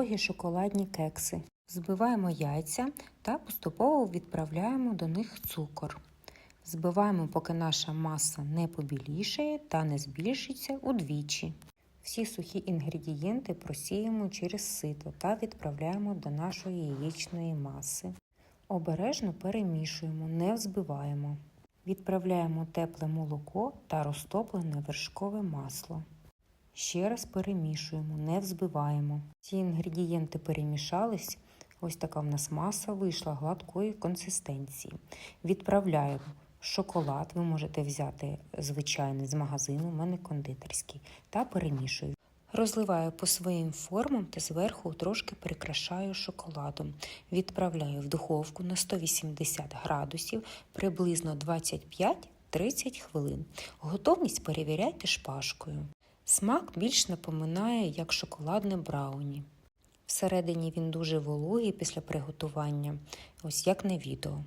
вологі шоколадні кекси. Збиваємо яйця та поступово відправляємо до них цукор. Збиваємо, поки наша маса не побілішає та не збільшиться удвічі. Всі сухі інгредієнти просіємо через сито та відправляємо до нашої яєчної маси. Обережно перемішуємо, не взбиваємо. Відправляємо тепле молоко та розтоплене вершкове масло. Ще раз перемішуємо, не взбиваємо. Ці інгредієнти перемішались. Ось така в нас маса вийшла гладкої консистенції. Відправляємо шоколад. Ви можете взяти звичайний з магазину, у мене кондитерський, та перемішую. Розливаю по своїм формам та зверху трошки прикрашаю шоколадом. Відправляю в духовку на 180 градусів приблизно 25-30 хвилин. Готовність перевіряйте шпажкою. Смак більш напоминає як шоколадне брауні. Всередині він дуже вологий після приготування, ось як на відео.